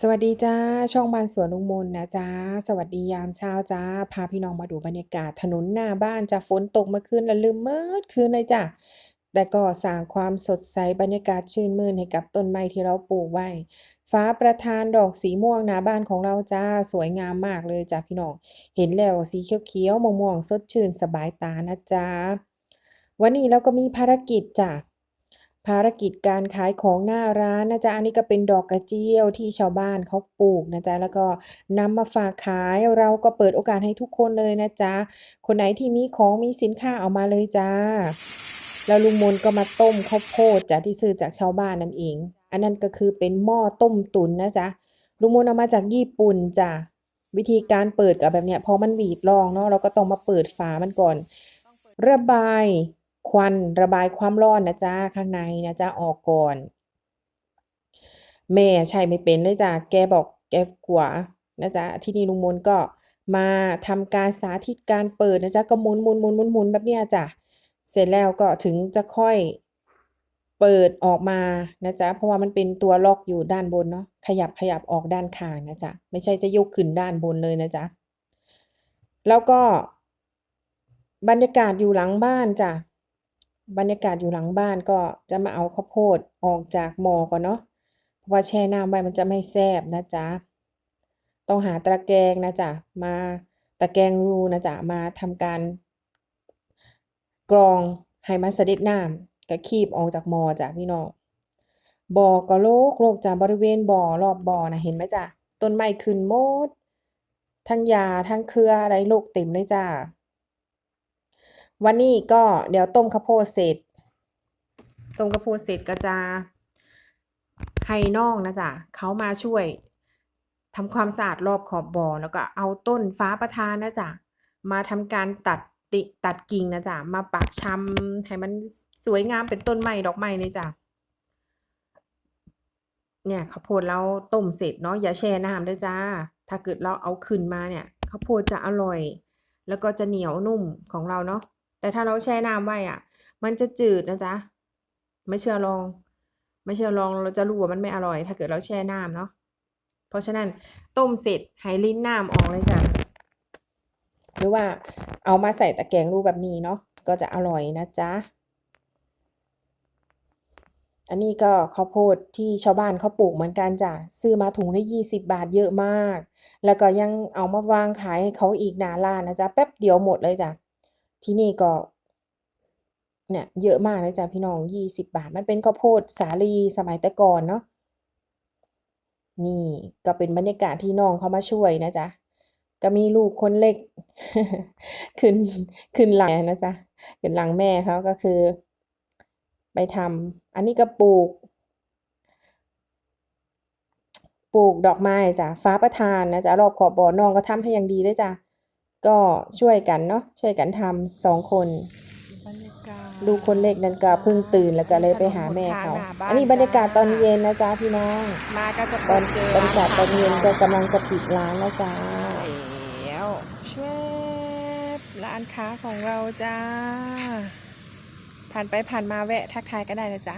สวัสดีจ้า ช่องบ้านสวนลุงมนนะจ๊ะสวัสดียามเช้าจ้า พาพี่น้องมาดูบรรยากาศถนนหน้าบ้านจ้ะฝนตกเมื่อคืนและลืมเมืดคืนเลยจ้ะแต่ก็สร้างความสดใสบรรยากาศชื่นมื่นให้กับต้นไม้ที่เราปลูกไว้ ฟ้าประทานดอกสีม่วงหน้าบ้านของเราจ้าสวยงามมากเลยจ้ะพี่น้อง เห็นแล้วสีเขียวๆม่วงๆสดชื่นสบายตานะจ๊ะวันนี้เราก็มีภารกิจจ้ะ ภารกิจการขายของหน้าร้านนะจ๊ะอันนี้ก็เป็นดอกกระเจียวที่ชาวบ้านเขาปลูกนะจ๊ะแล้วก็นำมาฝากขายเราก็เปิดโอกาสให้ทุกคนเลยนะจ๊ะคนไหนที่มีของมีสินค้าเอามาเลยจ้า แล้วลุงมนก็มาต้มข้าวโพดจ้ะที่ซื้อจากชาวบ้านนั่นเอง อันนั้นก็คือเป็นหม้อต้มตุ๋นนะจ๊ะลุงมนเอามาจากญี่ปุ่นจ้ะวิธีการเปิดก็แบบเนี้ยพอมันหวีดลองเนาะเราก็ต้องมาเปิดฝามันก่อน ระบาย ควันระบายความร้อนนะจ๊ะข้างในนะจ๊ะออกก่อน แม่ใช้ไม่เป็นเลยจ้ะแกบอกแกกลัวนะจ๊ะที่นี่ลุงมนก็มาทำการสาธิตการเปิดนะจ๊ะก็หมุนหมุนหมุนหมุนหมุนแบบเนี้ยจ้ะเสร็จแล้วก็ถึงจะค่อยเปิดออกมานะจ๊ะเพราะว่ามันเป็นตัวล็อกอยู่ด้านบนเนาะขยับขยับออกด้านข้างนะจ๊ะไม่ใช่จะยกขึ้นด้านบนเลยนะจ๊ะแล้วก็บรรยากาศอยู่หลังบ้านจ้ะ บรรยากาศอยู่หลังบ้านก็จะมาเอาข้าวโพดออกจากหม้อก่อนเนาะเพราะว่าแช่น้ำไว้มันจะไม่แซบนะจ๊ะต้องหาตะแกรงนะจ๊ะมาตะแกรงรูนะจ๊ะมาทำการ กรองให้มันเสด็จน้ำก็คีบออกจากหม้อจ้ะพี่น้องบ่อก็โลกโลกจ้ะบริเวณบ่อรอบบ่อนะเห็นไหมจ้ะต้นไม้ขึ้นหมดทั้งหญ้าทั้งเครืออะไรโลกเต็มเลยจ้ะ วันนี้ก็เดี๋ยวต้มข้าวโพดเสร็จ ต้มข้าวโพดเสร็จก็จะให้น้องนะจ๊ะเขามาช่วยทำความสะอาดรอบขอบบ่อแล้วก็เอาต้นฟ้าประทานนะจ๊ะมาทำการตัดติตัดกิ่งนะจ๊ะมาปักชำให้มันสวยงามเป็นต้นไม้ดอกไม้เลยจ้ะเนี่ยข้าวโพดเราต้มเสร็จเนาะอย่าแช่น้ำด้วยจ้า ถ้าเกิดเราเอาขึ้นมาเนี่ยข้าวโพดจะอร่อย แล้วก็จะเหนียวนุ่มของเราเนาะ แต่ถ้าเราแช่น้ำไว้อะ มันจะจืดนะจ๊ะ ไม่เชื่อลอง ไม่เชื่อลองเราจะรู้ว่ามันไม่อร่อย ถ้าเกิดเราแช่น้ำเนาะ เพราะฉะนั้นต้มเสร็จให้ลิ้นน้ำออกเลยจ้ะ หรือว่าเอามาใส่ตะแกรงรูแบบนี้เนาะ ก็จะอร่อยนะจ๊ะ อันนี้ก็ข้าวโพดที่ชาวบ้านเขาปลูกเหมือนกันจ้ะ ซื้อมาถุงละ20บาทเยอะมาก แล้วก็ยังเอามาวางขายให้เขาอีกหนาร้านนะจ๊ะ แป๊บเดียวหมดเลยจ้ะ ที่นี่ก็เนี่ยเยอะมากเลยจ้ะพี่น้อง20บาท มันเป็นข้าวโพดสาลีสมัยแต่ก่อนเนาะนี่ก็เป็นบรรยากาศที่น้องเขามาช่วยนะจ๊ะก็มีลูกคนเล็ก ขึ้นขึ้นหลังนะจ๊ะขึ้นหลังแม่เขาก็คือ ไปทำอันนี้ก็ปลูก ปลูกดอกไม้จ้ะฟ้าประทานนะจ๊ะรอบขอบบ่อน้องก็ทำให้อย่างดีเลยจ้ะ ก็ช่วยกันเนาะช่วยกันทำสองคนบรรยากาศลูกคนเล็กนั่นก็เพิ่งตื่นแล้วก็เลยไปหาแม่เขา อันนี้บรรยากาศตอนเย็นนะจ๊ะพี่น้องมาก็จะตอนเจอบรรยากาศตอนเย็นก็กำลังจะปิดร้านแล้วจ้าแล้วเชฟร้านค้าของเราจ้าผ่านไปผ่านมาแวะทักทายก็ได้นะจ๊ะ